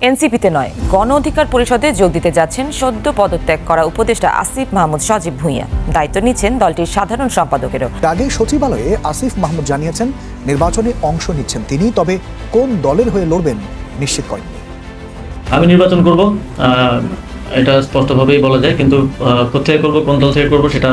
এনসিপিতে নয় গণ অধিকার পরিষদে যোগ দিতে যাচ্ছেন সদ্য পদত্যাগ করা উপদেষ্টা আসিফ মাহমুদ সজীব ভুঁইয়া। দায়িত্ব নিচ্ছেন দলটির সাধারণ সম্পাদকেরও। এর আগে সচিবালয়ে আসিফ মাহমুদ জানিয়েছেন নির্বাচনে অংশ নিচ্ছেন তিনি তবে কোন দলের হয়ে লড়বেন নিশ্চিত করেননি। আমি নির্বাচন করব আহ, এটা স্পষ্টভাবেই বলা যায় কিন্তু আহ, কোথায় করব কোন দল থেকে করব সেটা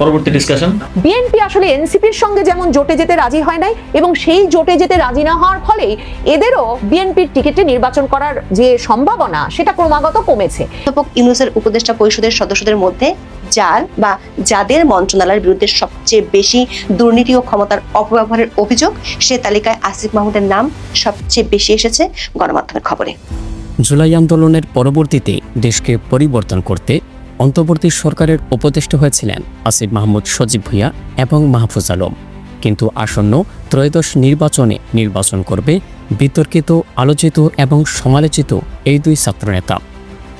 পরবর্তী ডিসকাশন বিএনপি আসলে এনসিপির সঙ্গে যেমন জোটে যেতে রাজি হয় নাই এবং সেই জোটে যেতে রাজি না হওয়ার ফলেই এদেরও বিএনপির টিকিটে নির্বাচন করার যে সম্ভাবনা সেটা ক্রমাগত কমেছে। অধ্যাপক ইউনুসের উপদেষ্টা পরিষদের সদস্যদের মধ্যে যার বা যাদের মন্ত্রণালয়ের বিরুদ্ধে সবচেয়ে বেশি দুর্নীতি ও ক্ষমতার অপব্যবহারের অভিযোগ সে তালিকায় আসিফ মাহমুদের নাম সবচেয়ে বেশি এসেছে গণমাধ্যমের খবরে। জুলাই আন্দোলনের পরবর্তীতে দেশকে পরিবর্তন করতে অন্তর্বর্তী সরকারের উপদেষ্টা হয়েছিলেন আসিফ মাহমুদ সজীব ভুইয়া এবং মাহফুজ আলম। কিন্তু আসন্ন ত্রয়োদশ নির্বাচনে নির্বাচন করবে বিতর্কিত, আলোচিত এবং সমালোচিত এই দুই ছাত্রনেতা।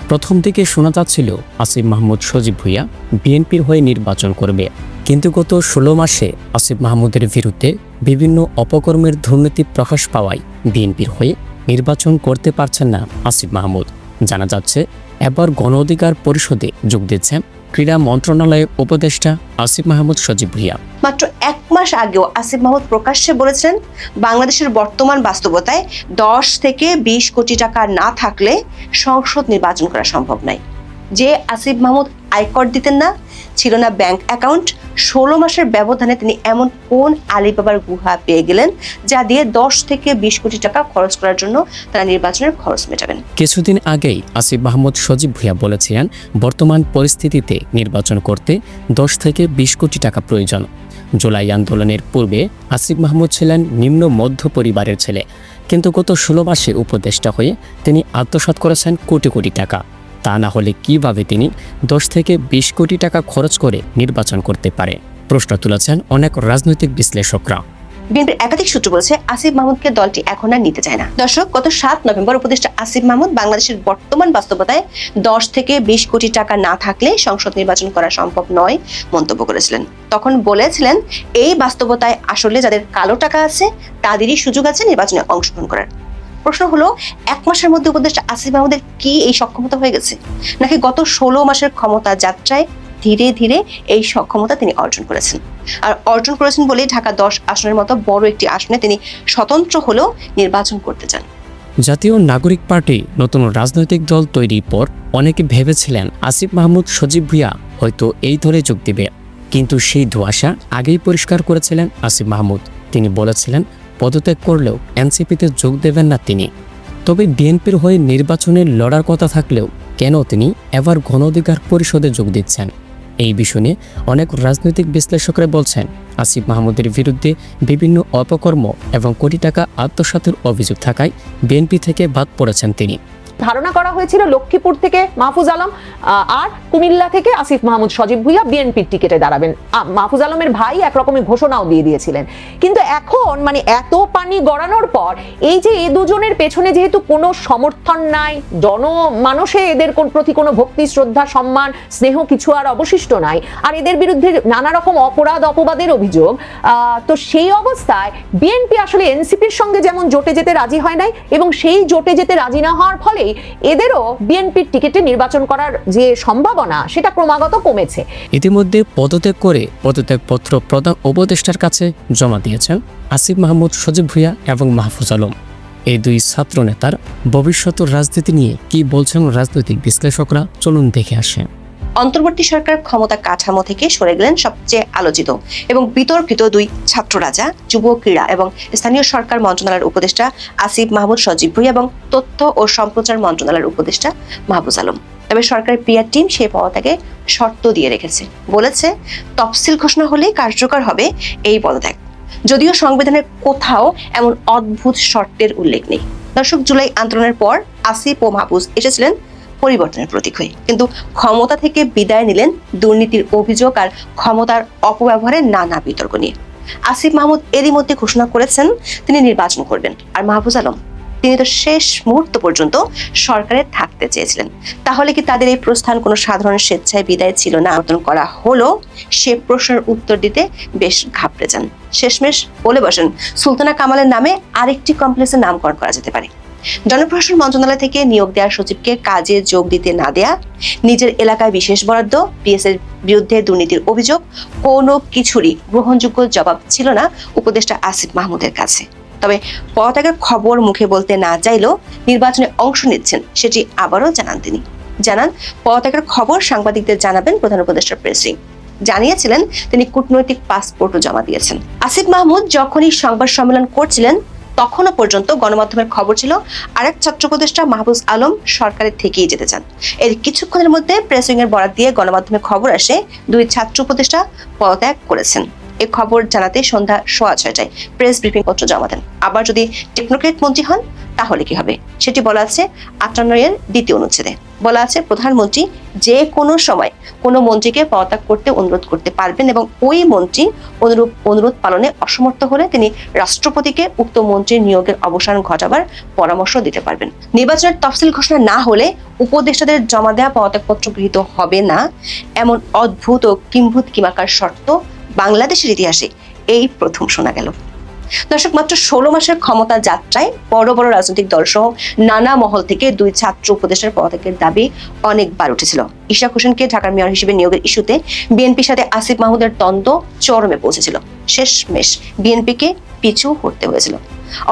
প্রথম দিকে শোনা যাচ্ছিল আসিফ মাহমুদ সজীব ভুইয়া বিএনপির হয়ে নির্বাচন করবে। কিন্তু গত ষোলো মাসে আসিফ মাহমুদের বিরুদ্ধে বিভিন্ন অপকর্মের দুর্নীতি প্রকাশ পাওয়ায় বিএনপির হয়ে নির্বাচন করতে পারছেন না আসিফ মাহমুদ। জানা যাচ্ছে এবার গণ অধিকার পরিষদে যোগ দিচ্ছেন ক্রীড়া মন্ত্রণালয়ের উপদেষ্টা আসিফ মাহমুদ সজীব ভুইয়া মাত্র এক মাস আগেও আসিফ মাহমুদ প্রকাশ্যে বলেছিলেন, বাংলাদেশের বর্তমান বাস্তবতায় দশ থেকে বিশ কোটি টাকা না থাকলে সংসদ নির্বাচন করা সম্ভব নয়। যে আসিফ মাহমুদ আয়কর দিতেন না ছিল না ব্যাংক অ্যাকাউন্ট ষোলো মাসের ব্যবধানে তিনি এমন কোন আলিবাবার গুহা পেয়ে গেলেন, যা দিয়ে দশ থেকে বিশ কোটি টাকা খরচ করার জন্য তারা নির্বাচনের খরচ মেটাবেন। কিছুদিন আগেই আসিফ মাহমুদ সজীব ভুইয়া বলেছিলেন, বর্তমান পরিস্থিতিতে নির্বাচন করতে দশ থেকে বিশ কোটি টাকা প্রয়োজন। জুলাই আন্দোলনের পূর্বে আসিফ মাহমুদ ছিলেন নিম্ন মধ্য পরিবারের ছেলে, কিন্তু গত ষোলো মাসে উপদেষ্টা হয়ে তিনি আত্মসাৎ করেছেন কোটি কোটি টাকা। তা না হলে কীভাবে তিনি দশ থেকে বিশ কোটি টাকা খরচ করে নির্বাচন করতে পারে? প্রশ্ন তুলেছেন অনেক রাজনৈতিক বিশ্লেষকরা। বিএনপির একাধিক সূত্র বলছে, আসিফ মাহমুদকে দলটি এখন আর নিতে চায় না। দর্শক, গত সাত নভেম্বর উপদেষ্টা আসিফ মাহমুদ বাংলাদেশের বর্তমান বাস্তবতায় দশ থেকে বিশ কোটি টাকা না থাকলে সংসদ নির্বাচন করা সম্ভব নয় মন্তব্য করেছিলেন। তখন বলেছিলেন, এই বাস্তবতায় আসলে যাদের কালো টাকা আছে, তাদেরই সুযোগ আছে নির্বাচনে অংশগ্রহণ করার। প্রশ্ন হলো, এক মাসের মধ্যে উপদেষ্টা আসিফ মাহমুদের কি এই সক্ষমতা হয়ে গেছে? নাকি গত ষোলো মাসের ক্ষমতা যাত্রায় ধীরে ধীরে এই সক্ষমতা তিনি অর্জন করেছেন? আর অর্জন করেছেন বলেই ঢাকা দশ আসনের মতো বড় একটি আসনে তিনি স্বতন্ত্র হলেও নির্বাচন করতে চান। জাতীয় নাগরিক পার্টি নতুন রাজনৈতিক দল তৈরির পর অনেকে ভেবেছিলেন আসিফ মাহমুদ সজীব ভুইয়া হয়তো এই দলে যোগ দেবে। কিন্তু সেই ধোঁয়াশা আগেই পরিষ্কার করেছিলেন আসিফ মাহমুদ। তিনি বলেছিলেন পদত্যাগ করলেও এনসিপিতে যোগ দেবেন না তিনি। তবে বিএনপির হয়ে নির্বাচনে লড়ার কথা থাকলেও কেন তিনি এবার গণ অধিকার পরিষদে যোগ দিচ্ছেন? এই বিষয় নিয়ে অনেক রাজনৈতিক বিশ্লেষকরা বলছেন, আসিফ মাহমুদের বিরুদ্ধে বিভিন্ন অপকর্ম এবং কোটি টাকা আত্মসাতের অভিযোগ থাকায় বিএনপি থেকে বাদ পড়েছেন তিনি। ধারণা করা হয়েছিল লক্ষ্মীপুর থেকে মাহফুজ আলম আর কুমিল্লা থেকে আসিফ মাহমুদ, সজীব ভুইয়া বিএনপির টিকিটে দাঁড়াবেন। মাহফুজ আলমের ভাই একরকমের ঘোষণাও দিয়ে দিয়েছিলেন। কিন্তু এখন মানে এত পানি গড়ানোর পর, এই যে এ দুজনের পেছনে যেহেতু কোনো সমর্থন নাই, জনমানসে এদের কোন- প্রতি কোনো ভক্তি, শ্রদ্ধা, সম্মান, স্নেহ কিছু আর অবশিষ্ট নাই, আর এদের বিরুদ্ধে নানা রকম অপরাধ, অপবাদের অভিযোগ তো সেই অবস্থায় বিএনপি আসলে এনসিপির সঙ্গে যেমন জোটে যেতে রাজি হয় নাই, এবং সেই জোটে যেতে রাজি না হওয়ার ফলেই এদেরও বিএনপির টিকিটে নির্বাচন করার যে সম্ভাবনা, সেটা ক্রমাগত কমেছে। ইতিমধ্যে পদত্যাগ করে পদত্যাগপত্র প্রধান উপদেষ্টার কাছে জমা দিয়েছেন আসিফ মাহমুদ, সজীব ভুইয়া এবং মাহফুজ আলম। এই দুই ছাত্র নেতার ভবিষ্যৎ রাজনীতি নিয়ে কি বলছেন রাজনৈতিক বিশ্লেষকরা, চলুন দেখে আসেন। অন্তর্বর্তী সরকার ক্ষমতা কাঠামো থেকে সরে গেলেন সবচেয়ে আলোচিত এবং বিতর্কিত দুই ছাত্র রাজা যুব ক্রীড়া এবং স্থানীয় সরকার মন্ত্রণালয়ের উপদেষ্টা আসিফ মাহমুদ সজীব ভুঁইয়া এবং তথ্য ও সম্প্রচার মন্ত্রণালয়ের উপদেষ্টা মাহবুজ আলম। তবে সরকারের পিয়ার টিম সেই পদত্যাগে শর্ত দিয়ে রেখেছে। বলেছে, তফসিল ঘোষণা হলেই কার্যকর হবে এই পদত্যাগ। যদিও সংবিধানের কোথাও এমন অদ্ভুত শর্তের উল্লেখ নেই। দর্শক, জুলাই আন্দোলনের পর আসিফ ও মাহবুজ এসেছিলেন পরিবর্তনের প্রতীক হয়ে কিন্তু ক্ষমতা থেকে বিদায় নিলেন দুর্নীতির অভিযোগ আর ক্ষমতার অপব্যবহারের নানা বিতর্ক নিয়ে। আসিফ মাহমুদ এরই মধ্যে ঘোষণা করেছেন তিনি নির্বাচন করবেন। আর মাহফুজ আলম, তিনি তো শেষ মুহূর্ত পর্যন্ত সরকারে থাকতে চেয়েছিলেন। তাহলে কি তাদের এই প্রস্থান কোনো সাধারণ স্বেচ্ছায় বিদায় ছিল না? আবেদন করা হলো, সে প্রশ্নের উত্তর দিতে বেশ ঘাবড়ে যান। শেষমেশ বলে বসেন, সুলতানা কামালের নামে আরেকটি কমপ্লেক্সের নামকরণ করা যেতে পারে। জনপ্রশাসন মন্ত্রণালয় থেকে নিয়োগ দেওয়া সচিবকে কাজে যোগ দিতে না দেয়া, নিজের এলাকায় বিশেষ বরাদ্দ পিএস এর বিরুদ্ধে দুর্নীতির অভিযোগ, কোনো কিছুরই গ্রহণযোগ্য জবাব ছিল না উপদেষ্টা আসিফ মাহমুদের কাছে। তবে পদত্যাগের খবর মুখে বলতে না চাইলেও নির্বাচনে অংশ নিচ্ছেন সেটি আবারও জানান তিনি। জানান পদত্যাগের খবর সাংবাদিকদের জানাবেন প্রধান উপদেষ্টা প্রেসিং জানিয়েছিলেন, তিনি কূটনৈতিক পাসপোর্টও জমা দিয়েছেন। আসিফ মাহমুদ যখনই সংবাদ সম্মেলন করছিলেন তখনও পর্যন্ত গণমাধ্যমের খবর ছিল, আরেক ছাত্র উপদেষ্টা মাহবুজ আলম সরকারের থেকেই যেতে চান। এর কিছুক্ষণের মধ্যে প্রেস উইং এর বরাত দিয়ে গণমাধ্যমে খবর আসে দুই ছাত্র উপদেষ্টা পদত্যাগ করেছেন। এ খবর জানাতে সন্ধ্যা সোয়া ছয়টায় প্রেস ব্রিফিং পত্র জমা দেন। আবার যদি টেকনোক্রেট মন্ত্রী হন, তাহলে কি হবে? সেটি বলা আছে আটান্ন এর দ্বিতীয় অনুচ্ছেদে। বলা আছে প্রধানমন্ত্রী যে কোনো সময় কোনো মন্ত্রীকে পদত্যাগ করতে অনুরোধ করতে পারবেন এবং ওই মন্ত্রী অনুরূপ অনুরোধ পালনে অসমর্থ হলে তিনি রাষ্ট্রপতিকে উক্ত মন্ত্রীর নিয়োগের অবসান ঘটাবার পরামর্শ দিতে পারবেন। নির্বাচনের তফসিল ঘোষণা না হলে উপদেষ্টাদের জমা দেওয়া পদত্যাগপত্র গৃহীত হবে না। এমন অদ্ভুত ও কিম্ভূত কিমাকার শর্ত বাংলাদেশের ইতিহাসে এই প্রথম শোনা গেল। দর্শক, মাত্র ষোলো মাসের ক্ষমতা যাত্রায় বড় বড় রাজনৈতিক দল সহ নানা মহল থেকে দুই ছাত্র উপদেশের পদত্যাগের দাবি অনেকবার উঠেছিল। ইশাক হোসেনকে ঢাকার মেয়র হিসেবে নিয়োগের ইস্যুতে বিএনপির সাথে আসিফ মাহমুদের দ্বন্দ্ব চরমে পৌঁছেছিল। শেষমেশ বিএনপিকে পিছু হতে হয়েছিল।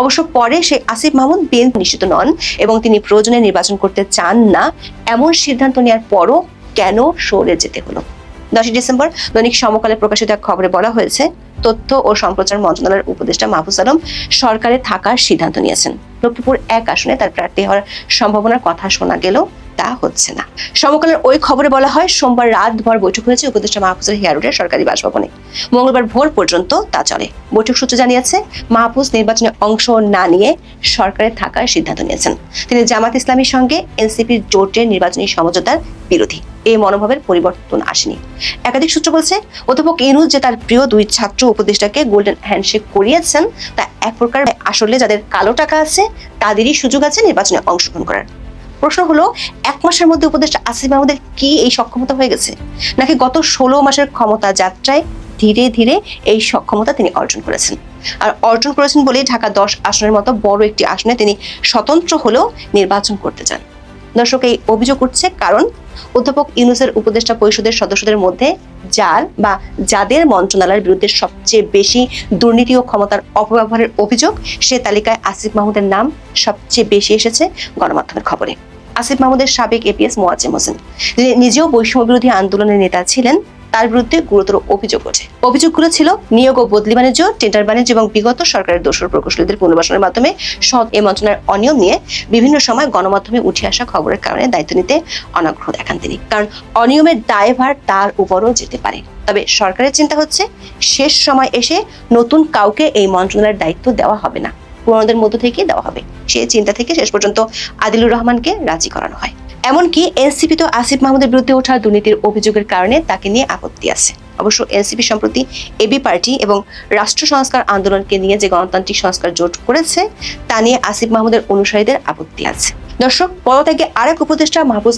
অবশ্য পরে সেই আসিফ মাহমুদ বিএনপি নিশ্চিত নন এবং তিনি প্রয়োজনে নির্বাচন করতে চান না, এমন সিদ্ধান্ত নেওয়ার পরও কেন সরে যেতে হলো? দশই ডিসেম্বর দৈনিক সমকালে প্রকাশিত এক খবরে বলা হয়েছে, তথ্য ও সম্প্রচার মন্ত্রণালয়ের উপদেষ্টা মাহফুজ আলম সরকারে থাকার সিদ্ধান্ত নিয়েছেন। লক্ষ্মীপুর এক আসনে তার প্রার্থী হওয়ার সম্ভাবনার কথা শোনা গেলেও তা হচ্ছে না। সমকালের ওই খবরে বলা হয়, সোমবার রাত ভর বৈঠক হয়েছে উপদেষ্টা মাহফুজের হেয়ারোডের সরকারি বাসভবনে। মঙ্গলবার ভোর পর্যন্ত তা চলে। বৈঠক সূত্র জানিয়েছে, মাহফুজ নির্বাচনে অংশ না নিয়ে সরকারে থাকার সিদ্ধান্ত নিয়েছেন। তিনি জামাত ইসলামীর সঙ্গে এনসিপির জোটের নির্বাচনী সমঝোতার বিরোধী। এই মনোভাবের পরিবর্তন আসেনি। একাধিক সূত্র বলছে, অধ্যাপক ইনুজ যে তার প্রিয় দুই ছাত্র উপদেষ্টাকে গোল্ডেন হ্যান্ডশেক করিয়েছেন, তা এক প্রকার আসলে যাদের কালো টাকা আছে, তাদেরই সুযোগ আছে নির্বাচনে অংশগ্রহণ করার। প্রশ্ন হলো, এক মাসের মধ্যে উপদেষ্টা আসিফ মাহমুদের কি এই সক্ষমতা হয়ে গেছে? নাকি গত ষোলো মাসের ক্ষমতা যাত্রায় ধীরে ধীরে এই সক্ষমতা তিনি অর্জন করেছেন? আর অর্জন করেছেন বলেই ঢাকা দশ আসনের মতো বড় একটি আসনে তিনি স্বতন্ত্র হলেও নির্বাচন করতে চান। দর্শক, এই অভিযোগ উঠছে কারণ অধ্যাপক ইউনুসের উপদেষ্টা পরিষদের সদস্যদের মধ্যে যার বা যাদের মন্ত্রণালয়ের বিরুদ্ধে সবচেয়ে বেশি দুর্নীতি ও ক্ষমতার অপব্যবহারের অভিযোগ, সে তালিকায় আসিফ মাহমুদের নাম সবচেয়ে বেশি এসেছে গণমাধ্যমের খবরে। আসিফ মাহমুদের সাবেক এপিএস মোয়াজ্জেম হোসেন। যিনি নিজেও বৈষম্য বিরোধী আন্দোলনের নেতা ছিলেন, তার বিরুদ্ধে গুরুতর অভিযোগ ওঠে। অভিযোগগুলো ছিল নিয়োগ ও বদলি বাণিজ্য, টেন্ডার বাণিজ্য এবং বিগত সরকারের দোষর প্রকৌশলীদের পুনর্বাসনের মাধ্যমে সৎ এ মন্ত্রণালয়ের অনিয়ম নিয়ে বিভিন্ন সময় গণমাধ্যমে উঠে আসা খবরের কারণে দায়িত্ব নিতে অনাগ্রহ দেখান তিনি। কারণ অনিয়মের দায়ভার তার উপরও যেতে পারে। তবে সরকারের চিন্তা হচ্ছে, শেষ সময় এসে নতুন কাউকে এই মন্ত্রণালয়ের দায়িত্ব দেওয়া হবে না। পুরনোদের মধ্য থেকেই দেওয়া হবে। সেই চিন্তা থেকে শেষ পর্যন্ত আদিলুর রহমানকে রাজি করানো হয়। এমনকি এনসিপি তো আসিফ মাহমুদের বিরুদ্ধে ওঠা দুর্নীতির অভিযোগের কারণে তাকে নিয়ে আপত্তি আছে। অবশ্য এনসিপি সম্প্রতি এবি পার্টি এবং রাষ্ট্র সংস্কার আন্দোলনকে নিয়ে যে গণতান্ত্রিক সংস্কার জোট করেছে, তা নিয়ে আসিফ মাহমুদের অনুসারীদের আপত্তি আছে। দর্শক পদত্যাগে আরেক উপদেষ্টা মাহবুজ